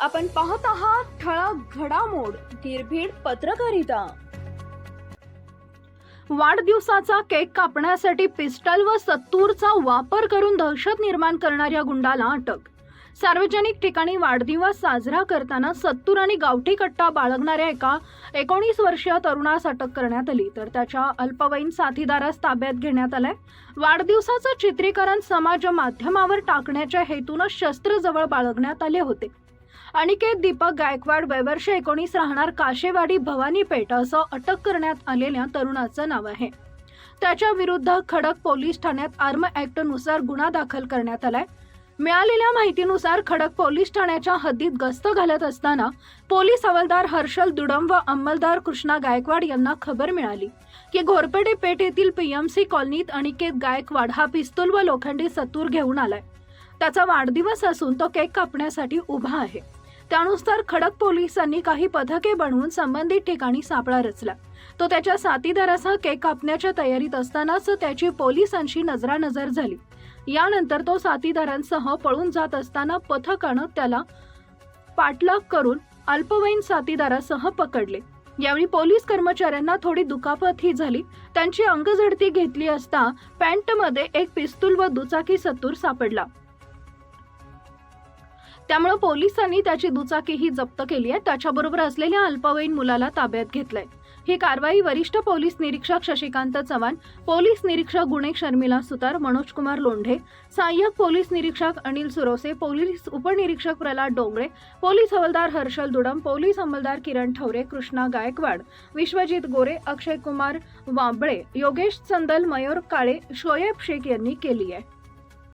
आपण पाहत आहात ठळक घडामोड निर्भीड पत्रकारिता. वाढदिवसाचा केक कापण्यासाठी पिस्टल व सत्तूरचा वापर करून दहशत निर्माण करणाऱ्या गुंडाला अटक. सार्वजनिक ठिकाणी वाढदिवस साजरा करताना सत्तूर आणि गावठी कट्टा बाळगणाऱ्या एका एकोणीस वर्षीय तरुणास अटक करण्यात आली. तर त्याच्या अल्पवयीन साथीदारास ताब्यात घेण्यात आलंय. वाढदिवसाचं चित्रीकरण समाज माध्यमावर टाकण्याच्या हेतूनं शस्त्र जवळ बाळगण्यात आले होते. अनिकेत दीपक गायकवाड वयवर्ष एकोणीस राहणार काशेवाडी भवानी पेठ असं अटक करण्यात आलेल्या तरुणाचं नाव आहे. त्याच्या विरुद्ध खडक पोलीस ठाण्यात आर्म ऍक्टनुसार गुन्हा दाखल करण्यात आलाय. मिळालेल्या माहितीनुसार खडक पोलीस ठाण्याच्या हद्दीत गस्त घालत असताना पोलीस हवालदार हर्षल दुडम व अंमलदार कृष्णा गायकवाड यांना खबर मिळाली की घोरपेटे पेठ येथील पीएमसी कॉलनीत अनिकेत गायकवाड हा पिस्तूल व लोखंडी सत्तूर घेऊन आलाय. त्याचा वाढदिवस असून तो केक कापण्यासाठी उभा आहे. त्यानुसार खडक पोलिसांनी काही पथके बनवून संबंधित ठिकाणी सापळा रचला. तो त्याच्या साथीदारासह केक कापण्याच्या तयारीत असतानाच त्याची पोलिसांशी नजरानजर झाली. यानंतर तो साथीदारांसह पळून जात असताना पथकानं त्याला पाठलाग करून अल्पवयीन साथीदारासह पकडले. यावेळी पोलीस कर्मचाऱ्यांना थोडी दुखापत ही झाली. त्यांची अंगझडती घेतली असता पॅन्टमध्ये एक पिस्तूल व दुचाकी सत्तूर सापडला. त्यामुळे पोलिसांनी त्याची दुचाकीही जप्त केली आहे. त्याच्याबरोबर असलेल्या अल्पवयीन मुलाला ताब्यात घेतलंय. ही कारवाई वरिष्ठ पोलीस निरीक्षक शशिकांत चव्हाण पोलीस निरीक्षक गुणे शर्मिला सुतार मनोज कुमार लोंढे सहाय्यक पोलीस निरीक्षक अनिल सुरोसे पोलीस उपनिरीक्षक प्रल्हाद डोंगरे पोलीस हवालदार हर्षल दुडम पोलीस अंमलदार किरण ठवरे कृष्णा गायकवाड विश्वजित गोरे अक्षय कुमार वांबळे योगेश चंदल मयूर काळे शोएब शेख यांनी केली आहे.